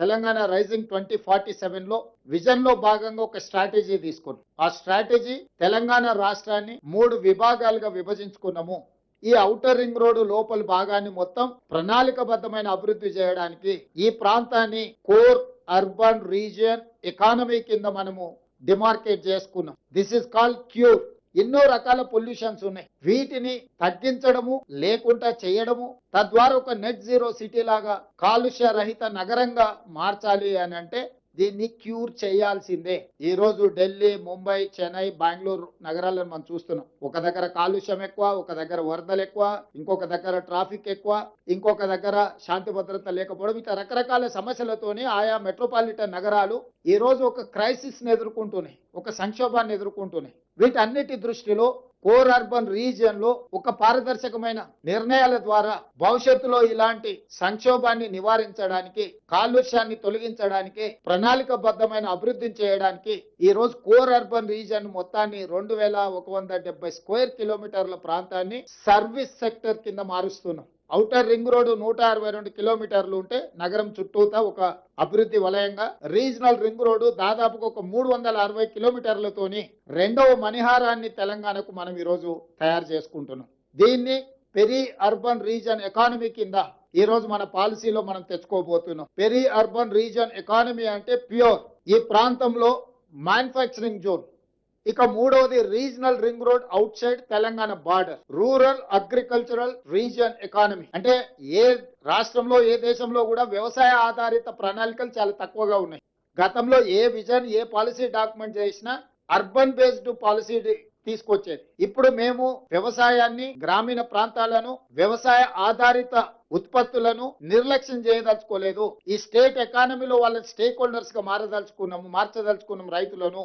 Telangana rising twenty forty సెవెన్లో విజన్లో భాగంగా ఒక స్ట్రాటజీ తీసుకున్నాం. ఆ స్ట్రాటజీ తెలంగాణ రాష్ట్రాన్ని మూడు విభాగాలుగా విభజించుకున్నాము. ఈ ఔటర్ రింగ్ రోడ్డు లోపల భాగాన్ని మొత్తం ప్రణాళికబద్ధమైన అభివృద్ధి చేయడానికి ఈ ప్రాంతాన్ని కోర్ అర్బన్ రీజియన్ ఎకానమీ కింద మనము డిమార్కేట్ చేసుకున్నాం. దిస్ ఇస్ కాల్ క్యూర్ ఎన్నో రకాల పొల్యూషన్స్ ఉన్నాయి. వీటిని తగ్గించడము లేకుండా చేయడము తద్వారా ఒక నెట్ జీరో సిటీ లాగా కాలుష్య రహిత నగరంగా మార్చాలి అని అంటే దీన్ని క్యూర్ చేయాల్సిందే. ఈ రోజు ఢిల్లీ ముంబై చెన్నై బెంగళూరు నగరాలను మనం చూస్తున్నాం. ఒక దగ్గర కాలుష్యం ఎక్కువ ఒక దగ్గర వరదలు ఎక్కువ ఇంకొక దగ్గర ట్రాఫిక్ ఎక్కువ ఇంకొక దగ్గర శాంతి భద్రత లేకపోవడం ఇట్లా రకరకాల సమస్యలతోనే ఆయా మెట్రోపాలిటన్ నగరాలు ఈ రోజు ఒక క్రైసిస్ని ఎదుర్కొంటున్నాయి. ఒక సంక్షోభాన్ని ఎదుర్కొంటున్నాయి. వీటన్నిటి దృష్టిలో కోర్ అర్బన్ రీజియన్లో ఒక పారదర్శకమైన నిర్ణయాల ద్వారా భవిష్యత్తులో ఇలాంటి సంక్షోభాన్ని నివారించడానికి కాలుష్యాన్ని తొలగించడానికి ప్రణాళికబద్ధమైన అభివృద్ధిని చేయడానికి ఈ రోజు కోర్ అర్బన్ రీజియన్ మొత్తాన్ని రెండు వేల ఒక వంద డెబ్బై స్క్వేర్ కిలోమీటర్ల ప్రాంతాన్ని సర్వీస్ సెక్టర్ కింద మారుస్తున్నాం. ఔటర్ రింగ్ రోడ్డు నూట అరవై రెండు కిలోమీటర్లు ఉంటే నగరం చుట్టూతా ఒక అభివృద్ధి వలయంగా రీజనల్ రింగ్ రోడ్డు దాదాపుగా ఒక మూడు వందల అరవై కిలోమీటర్లతోని రెండవ మణిహారాన్ని తెలంగాణకు మనం ఈరోజు తయారు చేసుకుంటున్నాం. దీన్ని పెరి అర్బన్ రీజన్ ఎకానమీ కింద ఈ రోజు మన పాలసీలో మనం తెచ్చుకోబోతున్నాం. పెరి అర్బన్ రీజన్ ఎకానమీ అంటే ప్యూర్ ఈ ప్రాంతంలో మ్యానుఫ్యాక్చరింగ్ జోన్. ఇక మూడవది regional ring road outside Telangana border rural agricultural region economy. అంటే ఏ రాష్ట్రంలో ఏ దేశంలో కూడా వ్యవసాయ ఆధారిత ప్రణాళికలు చాలా తక్కువగా ఉన్నాయి. గతంలో ఏ విజన్ ఏ పాలసీ డాక్యుమెంట్ చేసినా అర్బన్ బేస్డ్ పాలసీ తీసుకొచ్చేది. ఇప్పుడు మేము వ్యవసాయాన్ని గ్రామీణ ప్రాంతాలను వ్యవసాయ ఆధారిత ఉత్పత్తులను నిర్లక్ష్యం చేయదలుచుకోలేదు. ఈ స్టేట్ ఎకానమీలో వాళ్ళ స్టేక్ హోల్డర్స్గా మారదలుచుకున్నాము మార్చదలుచుకున్నాం రైతులను.